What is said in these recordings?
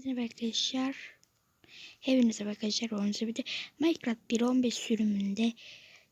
Hepinize arkadaşlar. Hepinize arkadaşlar. Oyuncu bir de Minecraft 1.15 sürümünde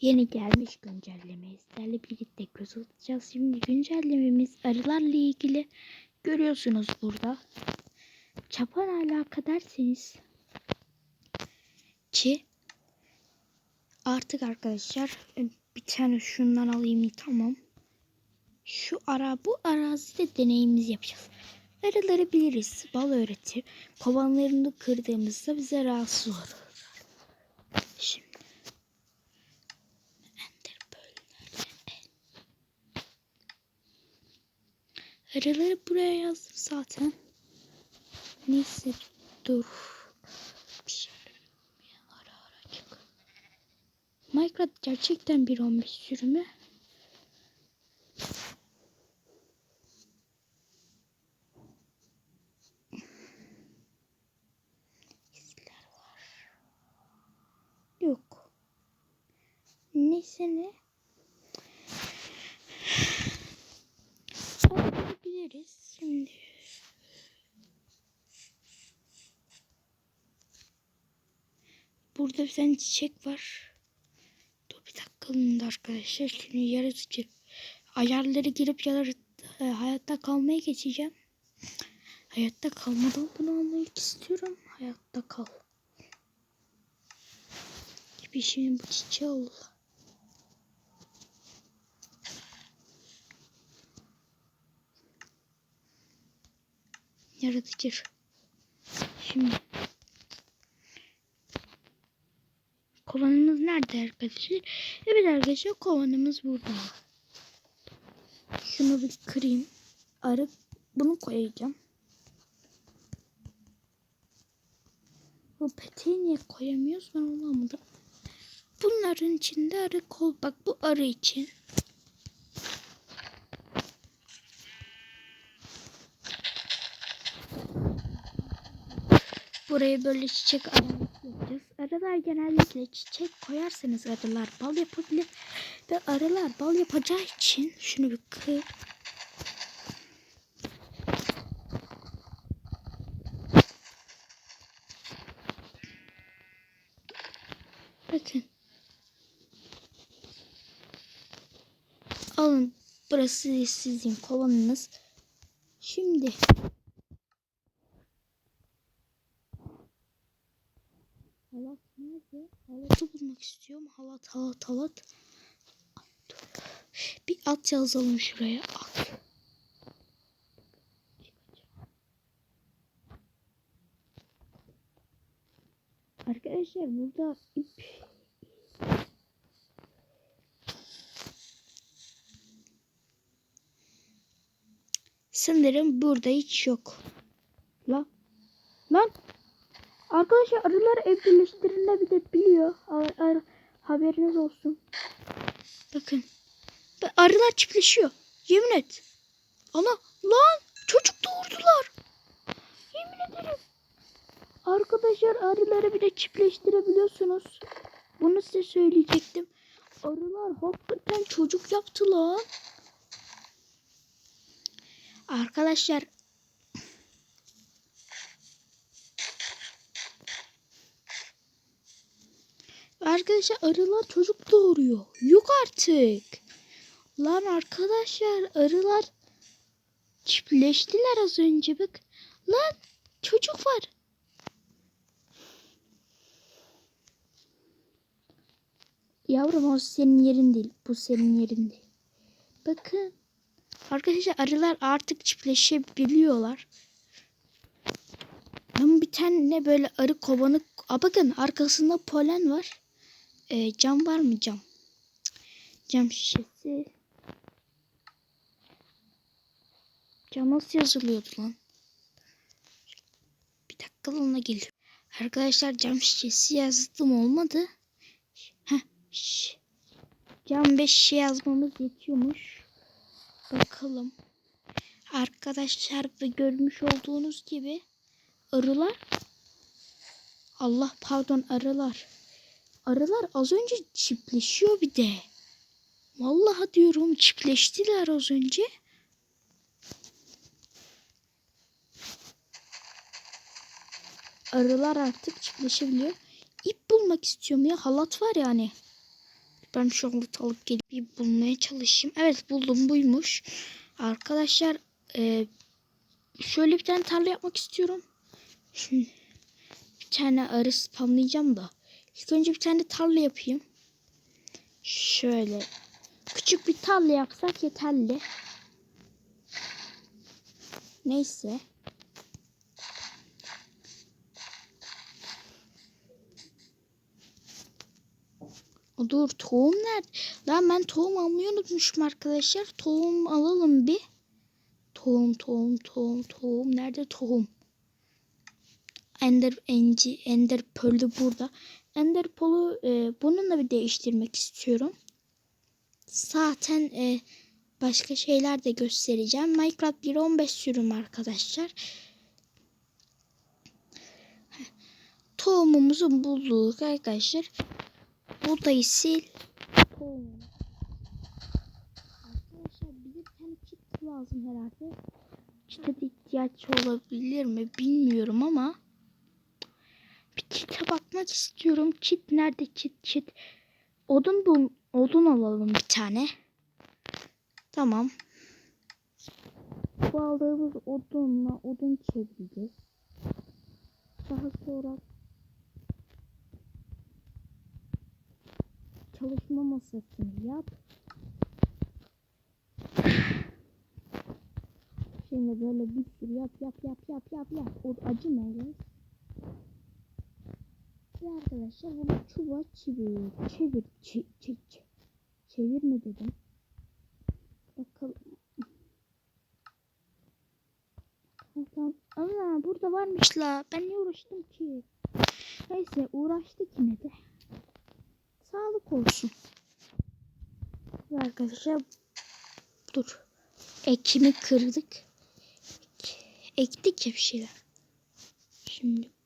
yeni gelmiş güncelleme. Sizlerle birlikte göz atacağız. Şimdi güncellememiz arılarla ilgili. Görüyorsunuz burada. Çapan alaka derseniz ki artık arkadaşlar bir tane şundan alayım tamam. Şu ara bu arazide deneyimiz yapacağız. Biliriz. Bal öğretir. Kovanlarını kırdığımızda bize rahatsız olur. Şimdi. Arıları buraya yazdım zaten. Neyse dur. Bir. Minecraft gerçekten 1.15 sürümü. İzler var. Yok. Neyse ne? Gideriz şimdi. Burada bir tane çiçek var. Dur bir dakika arkadaşlar. Şimdi yaratıcı ayarları girip yarar e, hayatta kalmaya geçeceğim. Hayatta kalmadan bunu almak istiyorum. Hayatta kal. Gibi şimdi bu çiçeği ol. Yaratıcı. Şimdi. Kovanımız nerede arkadaşlar? Evet arkadaşlar kovanımız burada. Şunu bir kırayım. Arı bunu koyacağım. Bu peteği niye koyamıyoruz ben onu. Bunların içinde arı kol. Bak bu arı için. Buraya böyle çiçek yapacağız. Arılar genellikle çiçek koyarsanız arılar bal yapabilir. Ve arılar bal yapacağı için şunu bir kır. Bakın. Alın. Burası sizin kovanınız. Şimdi halat nerede? Halatı bulmak istiyorum. Halat, halat, halat. Bir at yazalım şuraya. At. Arkadaşlar burada ip Sanırım burada hiç yok. Lan. Lan. Arkadaşlar arılar evcilleştirilebiliyor. Ar ar haberiniz olsun. Bakın. Arılar çiftleşiyor. Yemin et. Ana lan çocuk doğurdular. Yemin ederim. Arkadaşlar arıları bile çiftleştirebiliyorsunuz. Bunu size söyleyecektim. Arılar hakikaten çocuk yaptı lan. Arkadaşlar Arkadaşlar arılar çocuk doğuruyor. Yok artık. Lan arkadaşlar arılar çiftleştiler az önce bak. Lan çocuk var. Yavrum o senin yerin değil. Bu senin yerin değil. Bakın. Arkadaşlar arılar artık çiftleşebiliyorlar. Ama bir tane böyle arı kovanı. Aa, bakın arkasında polen var. Ee, cam var mı cam? Cam şişesi. Cam nasıl yazılıyordu lan? Bir dakika ona geliyor. Arkadaşlar cam şişesi yazdım olmadı. Heh. Cam 5 şişe yazmamız yetiyormuş. Bakalım. Arkadaşlar ve görmüş olduğunuz gibi arılar Allah pardon arılar. Arılar az önce çiftleşiyor bir de. Vallahi diyorum çiftleştiler az önce. arılar artık çiftleşebiliyor. İp bulmak istiyorum ya. Halat var yani. Ben şu halat alıp gelip ip bulmaya çalışayım. Evet buldum buymuş. Arkadaşlar e, şöyle bir tane tarla yapmak istiyorum. Şimdi bir tane arı spamlayacağım da. İlk önce bir tane tarla yapayım. Şöyle küçük bir tarla yapsak yeterli. Neyse. Dur tohum nerede? Lan ben tohum almayı unutmuşum arkadaşlar. Tohum alalım bir. Tohum tohum tohum tohum. Nerede tohum? Ender enci Ender Pearl'ü burada. Ender Pearl'ü e, bununla bir değiştirmek istiyorum. Zaten e, başka şeyler de göstereceğim. Minecraft 1.15 sürüm arkadaşlar. Tohumumuzu bulduk arkadaşlar. Buğdayı sil. Tohum. Arkadaşlar bir tane kit lazım herhalde. Kite de ihtiyaç olabilir mi bilmiyorum ama bakmak istiyorum. Kit nerede kit kit? Odun bul odun alalım bir tane. Tamam. Bu aldığımız odunla odun çevireceğiz. Daha sonra çalışma masasını yap. Şimdi böyle bir sürü yap yap yap yap yap yap. O acı ne ya? Ve arkadaşlar bunu çubuğa çevir. Çevir. Çevir. Çevir. Çevirme dedim. Bakalım. Ha, Tamam. Ana burada varmış la. Ben ne uğraştım ki? Neyse uğraştık yine de. Sağlık olsun. Ve arkadaşlar dur. Ekimi kırdık. Ektik ya bir şeyler. Şimdi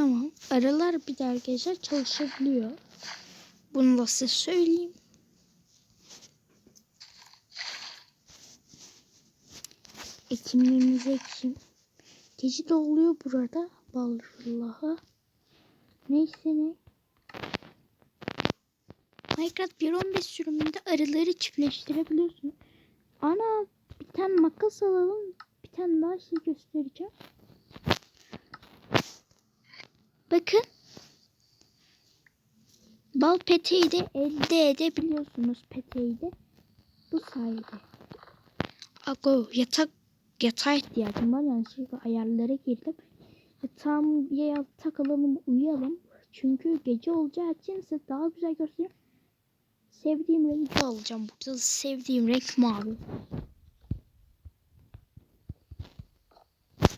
Tamam. Aralar bir de arkadaşlar çalışabiliyor. Bunu da size söyleyeyim. Ekimlerimizi ekim. Gece de oluyor burada. Vallahi. Neyse ne. Minecraft 1.15 sürümünde arıları çiftleştirebiliyorsun. Ana bir tane makas alalım. Bir tane daha şey göstereceğim. Bakın. Bal peteği de elde edebiliyorsunuz peteği de. Bu sayede. Ago yatak yatağa ihtiyacım var şimdi ayarlara girdim. Yatağım ya yatak alalım uyuyalım. Çünkü gece olacağı için size daha güzel göstereyim. Sevdiğim rengi alacağım. Burada sevdiğim renk mavi.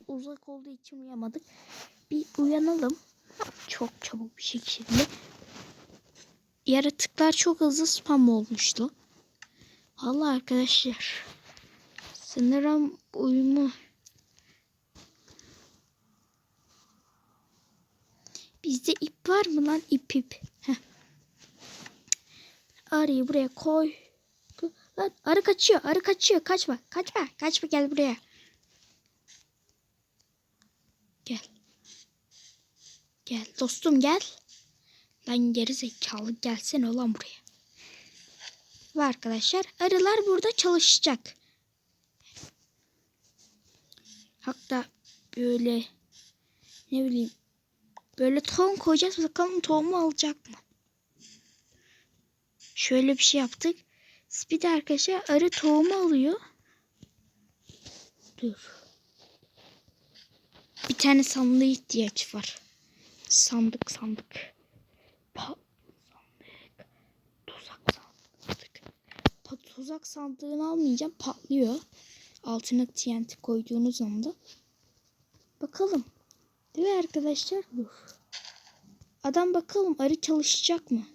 Uzak olduğu için uyuyamadık. Bir uyanalım. Çok çabuk bir şekilde. Yaratıklar çok hızlı spam olmuştu. Valla arkadaşlar. Sanırım uyumu. Bizde ip var mı lan? İp ip. Heh. Arıyı buraya koy. Lan arı kaçıyor. Arı kaçıyor. Kaçma. Kaçma. Kaçma gel buraya. Gel. Gel dostum gel. Lan geri zekalı gelsene ulan buraya. Ve arkadaşlar arılar burada çalışacak. Hatta böyle ne bileyim böyle tohum koyacağız bakalım tohumu alacak mı? Şöyle bir şey yaptık. Bir de arkadaşlar arı tohumu alıyor. Dur. Bir tane sandığa ihtiyaç var. Sandık sandık. Pa sandık. Tuzak sandık. Pa tuzak sandığını almayacağım. Patlıyor. Altına TNT koyduğunuz anda. Bakalım. Değil mi arkadaşlar? Dur. Adam bakalım arı çalışacak mı?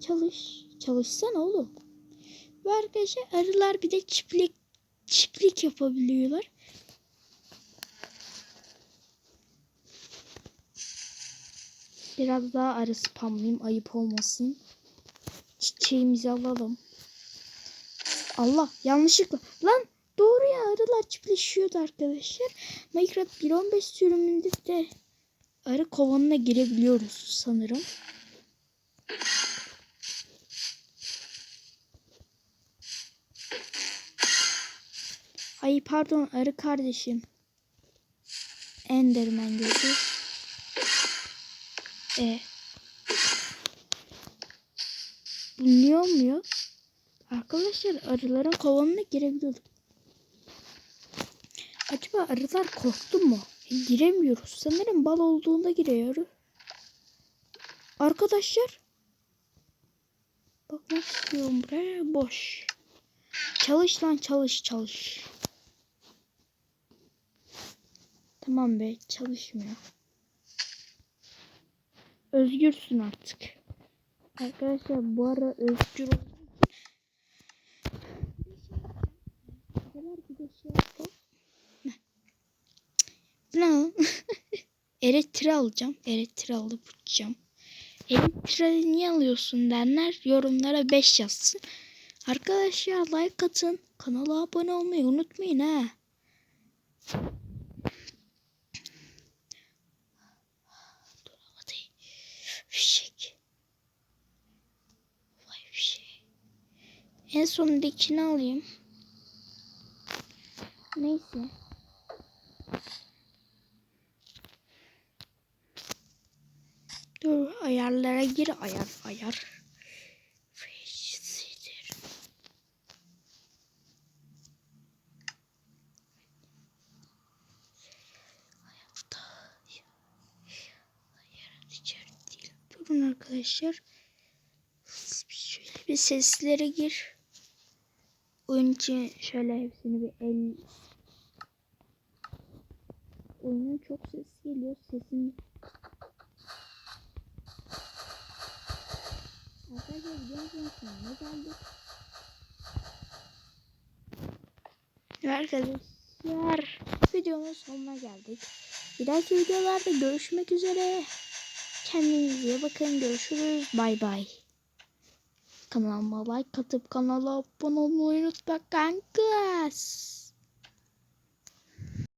Çalış. Çalışsana oğlum. Ve arkadaşlar arılar bir de çiftlik çiftlik yapabiliyorlar. Biraz daha arı spamlayayım ayıp olmasın. Çiçeğimizi alalım. Allah yanlışlıkla. Lan doğru ya arılar çiftleşiyordu arkadaşlar. Minecraft 1.15 sürümünde de arı kovanına girebiliyoruz sanırım. Ay pardon arı kardeşim. Enderman gözü. E. Niye olmuyor? Arkadaşlar arıların kovanına girebiliyorduk. Acaba arılar korktu mu? E, giremiyoruz. Sanırım bal olduğunda giriyor. Arkadaşlar. Bakmak istiyorum buraya. Boş. Çalış lan çalış çalış. Tamam be çalışmıyor. Özgürsün artık. Arkadaşlar bu ara özgür Ne? o? Elektriği alacağım. Elektriği alıp uçacağım. Elektriği niye alıyorsun denler. Yorumlara 5 yazsın. Arkadaşlar like atın. Kanala abone olmayı unutmayın ha. En sondakini alayım. Neyse. Dur ayarlara gir ayar ayar. Arkadaşlar. Şöyle bir seslere gir. Oyun için şöyle hepsini bir el... Oyunun çok ses geliyor. Sesin... Arkadaşlar biliyor musunuz ne geldi? Ve Arkadaşlar videonun sonuna geldik. Bir dahaki videolarda görüşmek üzere. Kendinize bakın. Görüşürüz. Bay bay. Kanalıma like atıp kanala abone olmayı unutma kankas.